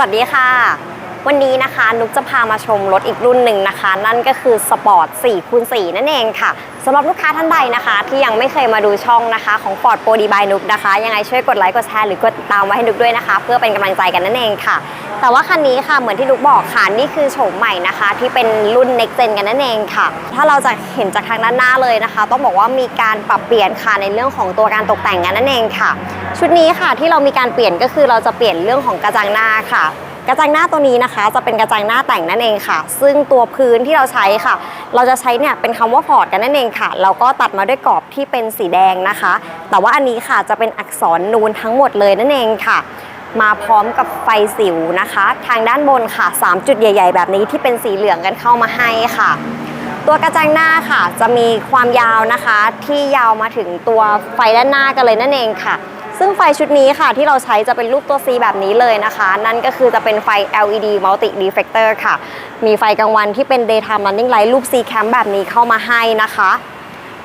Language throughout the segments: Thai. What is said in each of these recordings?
วัสดีค่ะ วันนี้นะคะนุกจะพามาชมรถอีกรุ่นหนึ่งนะคะ นั่นก็คือสปอร์ต4คูณ4นั่นเองค่ะสำหรับลูกค้าท่านใดนะคะ ที่ยังไม่เคยมาดูช่องนะคะของ Ford Pro D by นุกนะคะ ยังไงช่วยกดไลค์กดแชร์หรือกดติดตามไว้ให้นุกด้วยนะคะ เพื่อเป็นกำลังใจกันนั่นเองค่ะ แต่ว่าคันนี้ค่ะเหมือนที่นุกบอกค่ะนี่คือโฉมใหม่นะคะ ที่เป็นรุ่น Next Gen กันนั่นเองค่ะ ถ้าเราจะเห็นจากทางด้านหน้าเลยนะคะ ต้องบอกว่ามีการปรับเปลี่ยนค่ะในเรื่องของตัวการตกแต่งกันนั่นเองค่ะ ชุดนี้ค่ะที่เรามีการเปลี่ยนก็คือเราจะเปลี่ยนเรื่องของกระจังหน้าค่ะ กระจังหน้าตัวนี้นะคะ จะเป็นกระจังหน้าแต่งนั่นเองค่ะ ซึ่งตัวพื้นที่เราใช้ค่ะ เราจะใช้เนี่ยเป็นคำว่าพอร์ตกันนั่นเองค่ะแล้วก็ตัดมาด้วยกรอบที่เป็นสีแดงนะคะ แต่ว่าอันนี้ค่ะจะเป็นอักษรนูนทั้งหมดเลยนั่นเองค่ะมาพร้อมกับไฟสิวนะคะ ทางด้านบนค่ะ 3 จุดใหญ่ ๆ แบบนี้ที่เป็นสีเหลืองกันเข้ามาให้ค่ะ ตัวกระจังหน้าค่ะ จะมีความยาวนะคะ ที่ยาวมาถึงตัวไฟด้านหน้ากันเลยนั่นเองค่ะ ซึ่งไฟชุดนี้ค่ะที่เราใช้จะเป็นรูปตัว C แบบนี้เลยนะคะ นั่นก็คือจะเป็นไฟ LED multi reflector ค่ะ มีไฟกลางวันที่เป็น daytime running light รูป C cam แบบนี้เข้ามาให้นะคะ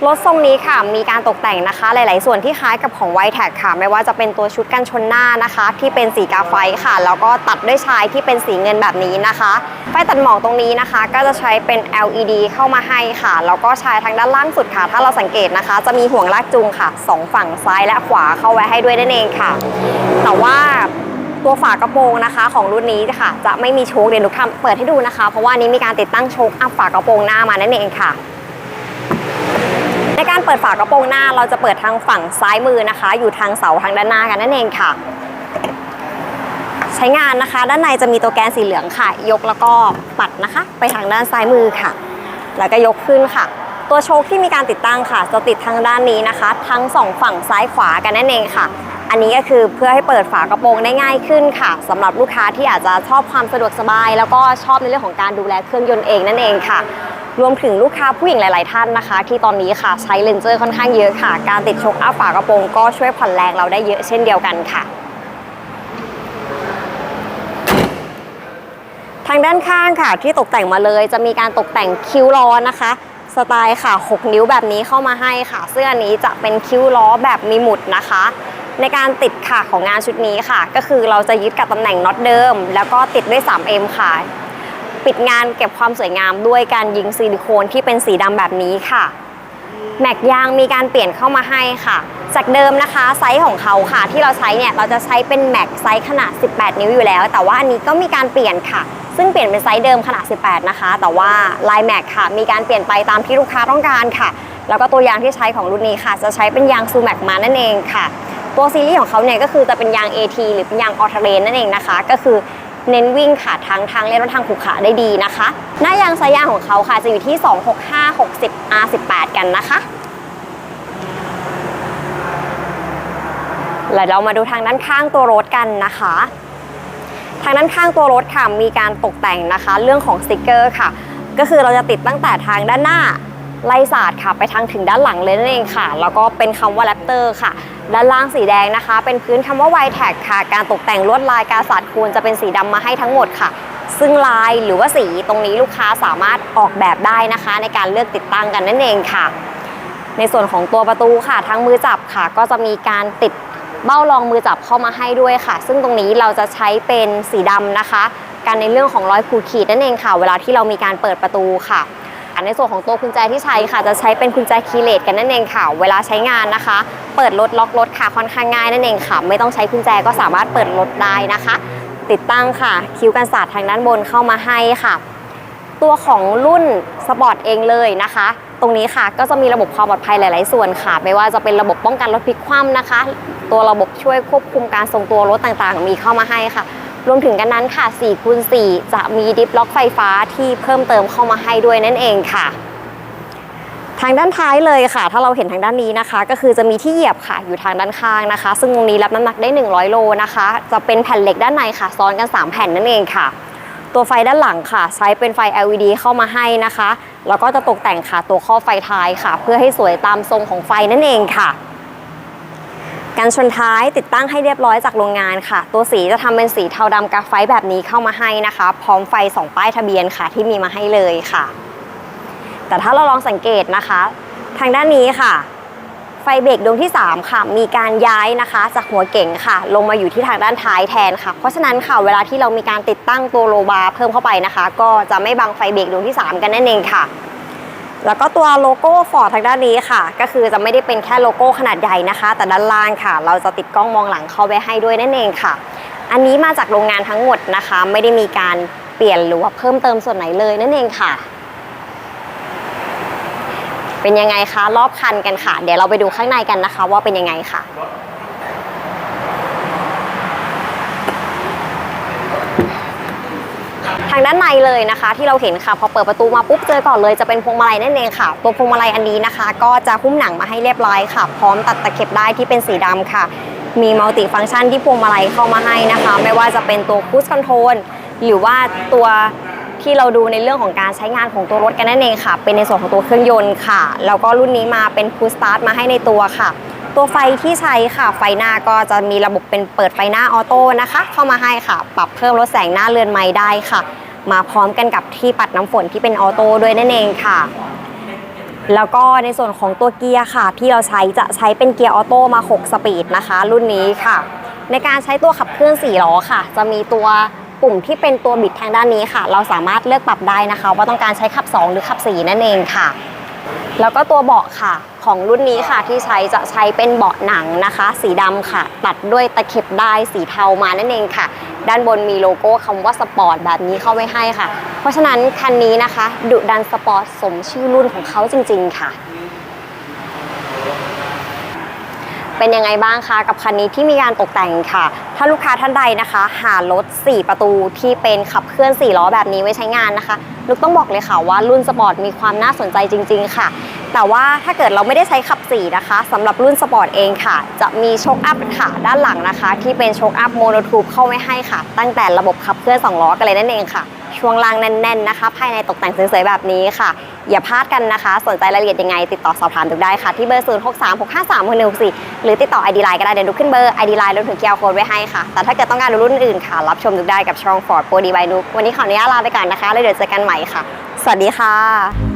รถทรงนี้ค่ะมีการตกแต่งนะคะ หลาย ๆ ส่วนที่คล้ายกับของ y t e c ค่ะ ไม่ว่าจะเป็นตัวชุดกันชนหน้านะคะ ที่เป็นสีกาไฟค่ะ แล้วก็ตัดด้วยชายที่เป็นสีเงินแบบนี้นะคะไฟตัดหมอกตรงนี้นะคะ ก็จะใช้เป็น LED เข้ามาให้ค่ะแล้วก็ชายทางด้านล่างสุดค่ะ ถ้าเราสังเกตนะคะ จะมีห่วงลากจูงค่ะสองฝั่งซ้ายและขวาเข้าไว้ให้ด้วยนั่นเองค่ะ แต่ว่าตัวฝากระโปรงนะคะของรุ่นนี้ค่ะ จะไม่มีโชคเดี๋ยวนุกทำเปิดให้ดูนะคะ เพราะว่านนี้มีการติดตั้งโชคอัพฝากระโปรงหน้ามานั่นเองค่ะ ในการเปิดฝากระโปรงหน้าเราจะเปิดทางฝั่งซ้ายมือนะคะ อยู่ทางเสาทางด้านหน้ากันนั่นเองค่ะ ใช้งานนะคะ ด้านในจะมีตัวแกนสีเหลืองค่ะ ยกแล้วก็ปัดนะคะ ไปทางด้านซ้ายมือค่ะ แล้วก็ยกขึ้นค่ะ ตัวโชคที่มีการติดตั้งค่ะ จะติดทางด้านนี้นะคะ ทั้งสองฝั่งซ้ายขวากันนั่นเองค่ะ อันนี้ก็คือเพื่อให้เปิดฝากระโปรงได้ง่ายขึ้นค่ะสำหรับลูกค้าที่อาจจะชอบความสะดวกสบาย แล้วก็ชอบในเรื่องของการดูแลเครื่องยนต์เองนั่นเองค่ะ รวมถึงลูกค้าผู้หญิงหลาย ๆ ท่านนะคะ ที่ตอนนี้ค่ะใช้เลนเจอร์ค่อนข้างเยอะค่ะ การติดชคอัพฝากระโปรงก็ช่วยผ่อนแรงเราได้เยอะเช่นเดียวกันค่ะทางด้านข้างค่ะที่ตกแต่งมาเลยจะมีการตกแต่งคิ้วล้อนะคะ สไตล์ค่ะ 6 นิ้วแบบนี้เข้ามาให้ค่ะ เสื้อนี้จะเป็นคิ้วล้อแบบมีหมุดนะคะ ในการติดค่ะของงานชุดนี้ค่ะ ก็คือเราจะยึดกับตำแหน่งน็อตเดิม แล้วก็ติดด้วย 3M ค่ะ ปิดงานเก็บความสวยงามด้วยการยิงซิลิโคนที่เป็นสีดำแบบนี้ค่ะ แม็กยางมีการเปลี่ยนเข้ามาให้ค่ะ จากเดิมนะคะไซส์ของเขาค่ะ ที่เราใช้เนี่ยเราจะใช้เป็นแม็กไซส์ขนาด 18 นิ้วอยู่แล้ว แต่ว่าอันนี้ก็มีการเปลี่ยนค่ะ ซึ่งเปลี่ยนเป็นไซส์เดิมขนาด 18 นะคะ แต่ว่าลายแม็กค่ะ มีการเปลี่ยนไปตามที่ลูกค้าต้องการค่ะ แล้วก็ตัวยางที่ใช้ของรุ่นนี้ค่ะ จะใช้เป็นยางซูแม็กมานั่นเองค่ะตัวซีรีส์ของเขาเนี่ยก็คือจะเป็นยาง AT หรือเป็นยางออเทเรนนั่นเองนะคะ ก็คือ เน้นวิ่งค่ะทั้งทางเล่นและทางขรุขระได้ดีนะคะ หน้ายางไซส์ยางของเขาค่ะจะอยู่ที่ 265 60 R18 กันนะคะแล้วเรามาดูทางด้านข้างตัวรถกันนะคะ ทางด้านข้างตัวรถค่ะมีการตกแต่งนะคะ เรื่องของสติกเกอร์ค่ะ ก็คือเราจะติดตั้งแต่ทางด้านหน้า ไล่ศาสตร์ค่ะ ไปทางถึงด้านหลังเลยนั่นเองค่ะ แล้วก็เป็นคำว่าแรปเตอร์ค่ะ ด้านล่างสีแดงนะคะ เป็นพื้นคำว่า y t a g ค่ะ การตกแต่งลวดลายกาศาสตร์คูณจะเป็นสีดำมาให้ทั้งหมดค่ะ ซึ่งลายหรือว่าสีตรงนี้ลูกค้าสามารถออกแบบได้นะคะ ในการเลือกติดตั้งกันนั่นเองค่ะ ในส่วนของตัวประตูค่ะทั้งมือจับค่ะ ก็จะมีการติดเบ้ารองมือจับเข้ามาให้ด้วยค่ะ ซึ่งตรงนี้เราจะใช้เป็นสีดำนะคะ การในเรื่องของรอยขูดขีดนั่นเองค่ะ เวลาที่เรามีการเปิดประตูค่ะ ในส่วนของตัวกุญแจที่ใช้ค่ะ จะใช้เป็นกุญแจคีย์เลสกันนั่นเองค่ะ เวลาใช้งานนะคะ เปิดรถล็อกรถค่ะค่อนข้างง่ายนั่นเองค่ะ ไม่ต้องใช้กุญแจก็สามารถเปิดรถได้นะคะ ติดตั้งค่ะ คิ้วกันศาสตร์ทางด้านบนเข้ามาให้ค่ะ ตัวของรุ่นสปอร์ตเองเลยนะคะ ตรงนี้ค่ะก็จะมีระบบความปลอดภัยหลาย ๆ ส่วนค่ะ ไม่ว่าจะเป็นระบบป้องกันรถพลิกคว่ำนะคะ ตัวระบบช่วยควบคุมการทรงตัวรถต่าง ๆ มีเข้ามาให้ค่ะ รวมถึงกันนั้นค่ะ4คูณ4จะมีดิฟล็อกไฟฟ้าที่เพิ่มเติมเข้ามาให้ด้วยนั่นเองค่ะทางด้านท้ายเลยค่ะ ถ้าเราเห็นทางด้านนี้นะคะ ก็คือจะมีที่เหยียบค่ะอยู่ทางด้านข้างนะคะ ซึ่งตรงนี้รับน้ำหนักได้ 100 โลนะคะ จะเป็นแผ่นเหล็กด้านในค่ะ ซ้อนกัน 3 แผ่นนั่นเองค่ะ ตัวไฟด้านหลังค่ะ ใช้เป็นไฟ LED เข้ามาให้นะคะ แล้วก็จะตกแต่งค่ะตัวข้อไฟท้ายค่ะ เพื่อให้สวยตามทรงของไฟนั่นเองค่ะ การชนท้ายติดตั้งให้เรียบร้อยจากโรงงานค่ะ ตัวสีจะทำเป็นสีเทาดำกราไฟแบบนี้เข้ามาให้นะคะ พร้อมไฟสองป้ายทะเบียนค่ะที่มีมาให้เลยค่ะ แต่ถ้าเราลองสังเกตนะคะ ทางด้านนี้ค่ะ ไฟเบรกดวงที่ 3 ค่ะ มีการย้ายนะคะ จากหัวเก๋งค่ะ ลงมาอยู่ที่ทางด้านท้ายแทนค่ะ เพราะฉะนั้นค่ะเวลาที่เรามีการติดตั้งตัวโลบาร์เพิ่มเข้าไปนะคะ ก็จะไม่บังไฟเบรกดวงที่ 3 กันนั่นเองค่ะ แล้วก็ตัวโลโก้ฟอร์ดทางด้านนี้ค่ะ ก็คือจะไม่ได้เป็นแค่โลโก้ขนาดใหญ่นะคะ แต่ด้านล่างค่ะ เราจะติดกล้องมองหลังเข้าไปให้ด้วยนั่นเองค่ะ อันนี้มาจากโรงงานทั้งหมดนะคะ ไม่ได้มีการเปลี่ยนหรือว่าเพิ่มเติมส่วนไหนเลยนั่นเองค่ะ เป็นยังไงคะรอบคันกันค่ะ เดี๋ยวเราไปดูข้างในกันนะคะ ว่าเป็นยังไงค่ะางด้านในเลยนะคะ ที่เราเห็นค่ะพอเปิดประตูมาปุ๊บเจอก่อนเลยจะเป็นพวงมาลัยนั่นเองค่ะ ตัวพวงมาลัยอันนี้นะคะ ก็จะหุ้มหนังมาให้เรียบร้อยค่ะ พร้อมตัดตะเข็บได้ที่เป็นสีดำค่ะ มีมัลติฟังก์ชันที่พวงมาลัยเข้ามาให้นะคะ ไม่ว่าจะเป็นตัวคูสคอนโทรลหรือว่าตัวที่เราดูในเรื่องของการใช้งานของตัวรถกันนั่นเองค่ะ เป็นในส่วนของตัวเครื่องยนต์ค่ะ แล้วก็รุ่นนี้มาเป็นพูสตาร์ทมาให้ในตัวค่ะ ตัวไฟที่ใช้ค่ะ ไฟหน้าก็จะมีระบบเป็นเปิดไฟหน้าออโต้นะคะ เข้ามาให้ค่ะ ปรับเพิ่มลดแสงหน้าเรือนไม้ได้ค่ะ มาพร้อมกันกับที่ปัดน้ำฝนที่เป็นออโต้ด้วยนั่นเองค่ะ แล้วก็ในส่วนของตัวเกียร์ค่ะ ที่เราใช้จะใช้เป็นเกียร์ออโต้มา 6 สปีดนะคะ รุ่นนี้ค่ะ ในการใช้ตัวขับเคลื่อน4ล้อค่ะ จะมีตัวปุ่มที่เป็นตัวบิดทางด้านนี้ค่ะ เราสามารถเลือกปรับได้นะคะ ว่าต้องการใช้ขับ 2 หรือขับ 4 นั่นเองค่ะ แล้วก็ตัวเบาะค่ะของรุ่นนี้ค่ะที่ใช้จะใช้เป็นเบาะหนังนะคะ สีดำค่ะ ตัดด้วยตะเข็บได้สีเทามานั่นเองค่ะ ด้านบนมีโลโก้คำว่าสปอร์ตแบบนี้เข้าไว้ให้ค่ะ เพราะฉะนั้นคันนี้นะคะ ดุดันสปอร์ตสมชื่อรุ่นของเขาจริง ๆ ค่ะ เป็นยังไงบ้างคะกับคันนี้ที่มีการตกแต่งค่ะ ถ้าลูกค้าท่านใดนะคะ หารถ 4 ประตูที่เป็นขับเคลื่อน 4 ล้อแบบนี้ไว้ใช้งานนะคะ ลูกต้องบอกเลยค่ะว่ารุ่นสปอร์ตมีความน่าสนใจจริง ๆ ค่ะ แต่ว่าถ้าเกิดเราไม่ได้ใช้ขับสีนะคะสำหรับรุ่นสปอร์ตเองค่ะ จะมีโชคอัพค่ะด้านหลังนะคะ ที่เป็นโชคอัพโมโนทูบเข้าไว้ให้ค่ะ ตั้งแต่ระบบขับเคลื่อน2ล้อกันเลยนั่นเองค่ะ ช่วงล่างแน่นๆนะคะ ภายในตกแต่งสวยๆแบบนี้ค่ะ อย่าพลาดกันนะคะ สนใจรายละเอียดยังไง ติดต่อสอบถามดูได้ค่ะ ที่เบอร์ 0 6 3 6 5 3 1 6 4 หรือติดต่อ ID Line ก็ได้เดี๋ยวดูขึ้นเบอร์ ID Line รวมถึงเกียร์โค้ดไว้ให้ค่ะ แต่ถ้าเกิดต้องการรุ่นอื่นค่ะ รับชมดูได้กับช่อง Ford Pro D by Nuke วันนี้ขออนุญาตลาไปก่อนนะคะแล้วเดี๋ยวเจอกันใหม่ค่ะ สวัสดีค่ะ